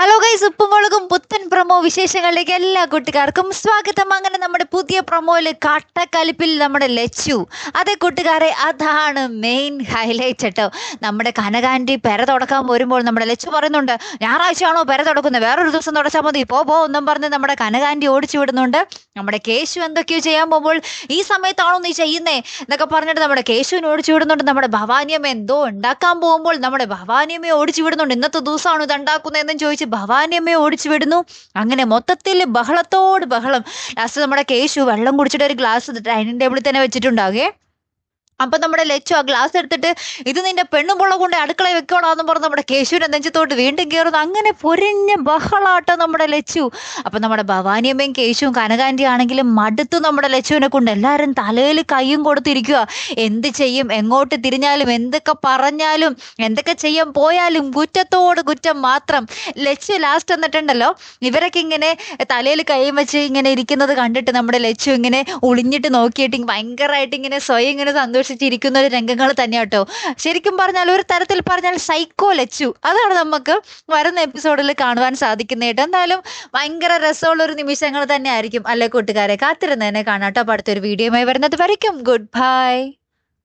Hello guys ഉപ്പുമുളകും പുത്തൻ promo വിശേഷങ്ങളിലേക്ക് എല്ലാ കൂട്ടുകാർക്കും സ്വാഗതം. അങ്ങനെ നമ്മുടെ പുതിയ പ്രൊമോയിൽ കട്ടക്കലിപ്പിൽ നമ്മുടെ ലച്ചു. അതെ കൂട്ടുകാരെ അതാണ് മെയിൻ ഹൈലൈറ്റ് കേട്ടോ നമ്മുടെ കനകാന്റി പെര തുടക്കാൻ വരുമ്പോൾ നമ്മുടെ ലച്ചു പറയുന്നുണ്ട് ഞായറാഴ്ചയാണോ പെര തുടക്കുന്നത്? വേറൊരു ദിവസം തുടച്ചാൽ മതി. പോ പോ എന്നും പറഞ്ഞ് നമ്മുടെ കനകാന്റി ഓടിച്ചു വിടുന്നുണ്ട്. നമ്മുടെ കേശു എന്തൊക്കെയോ ചെയ്യാൻ പോകുമ്പോൾ ഈ സമയത്താണോ നീ ചെയ്യുന്നേ എന്നൊക്കെ പറഞ്ഞിട്ട് നമ്മുടെ കേശുവിനെ ഓടിച്ചു വിടുന്നുണ്ട്. നമ്മുടെ ഭവാനിയമ്മ എന്തോ ഉണ്ടാക്കാൻ പോകുമ്പോൾ നമ്മുടെ ഭവാനിയമ്മയെ ഓടിച്ചു വിടുന്നുണ്ട്. ഇന്നത്തെ ദിവസമാണ് ഇത് ഉണ്ടാക്കുന്നതെന്നും ചോദിച്ച് ഭവാനിയമ്മയെ ഓടിച്ചു വിടുന്നു. അങ്ങനെ മൊത്തത്തിൽ ബഹളത്തോട് ബഹളം. ലാസ്റ്റ് നമ്മുടെ കേശു വെള്ളം കുടിച്ചിട്ട് ഒരു ഗ്ലാസ് ഡൈനിങ് ടേബിളിൽ തന്നെ വെച്ചിട്ടുണ്ടാകെ. അപ്പം നമ്മുടെ ലച്ചു ആ ഗ്ലാസ് എടുത്തിട്ട് ഇത് നിന്റെ പെണ്ണുമുള്ള കൊണ്ട് അടുക്കള വെക്കോളാന്ന് പറഞ്ഞ് നമ്മുടെ കേശുവിനെ നെഞ്ചത്തോട്ട് വീണ്ടും കയറുന്നു. അങ്ങനെ പൊരിഞ്ഞ ബഹളാട്ടോ നമ്മുടെ ലച്ചു. അപ്പം നമ്മുടെ ഭവാനിയമ്മയും കേശുവും കനകാന്റി ആണെങ്കിലും മടുത്തു നമ്മുടെ ലച്ചുവിനെ കൊണ്ട്. എല്ലാവരും തലയിൽ കൈയും കൊടുത്തിരിക്കുക എന്ത് ചെയ്യും? എങ്ങോട്ട് തിരിഞ്ഞാലും എന്തൊക്കെ പറഞ്ഞാലും എന്തൊക്കെ ചെയ്യാൻ പോയാലും കുറ്റത്തോട് കുറ്റം മാത്രം. ലച്ചു ലാസ്റ്റ് എന്നിട്ടുണ്ടല്ലോ ഇവരൊക്കെ ഇങ്ങനെ തലയിൽ കൈയും വെച്ച് ഇങ്ങനെ ഇരിക്കുന്നത് കണ്ടിട്ട് നമ്മുടെ ലച്ചു ഇങ്ങനെ ഒളിഞ്ഞിട്ട് നോക്കിയിട്ട് ഭയങ്കരമായിട്ട് ഇങ്ങനെ സ്വയം ഇങ്ങനെ സന്തോഷിച്ചിരിക്കുന്ന ഒരു രംഗങ്ങൾ തന്നെയാട്ടോ ശരിക്കും പറഞ്ഞാൽ ഒരു തരത്തിൽ പറഞ്ഞാൽ സൈക്കോ ലച്ചു. അതാണ് നമുക്ക് വരുന്ന എപ്പിസോഡിൽ കാണുവാൻ സാധിക്കുന്നത് കേട്ടോ എന്തായാലും ഭയങ്കര രസമുള്ള ഒരു നിമിഷങ്ങൾ തന്നെ ആയിരിക്കും അല്ലെ കൂട്ടുകാരെ? കാത്തിരുന്നതിനെ കാണാട്ടോ അടുത്തൊരു വീഡിയോയുമായി വരുന്നത് വരയ്ക്കും. Good bye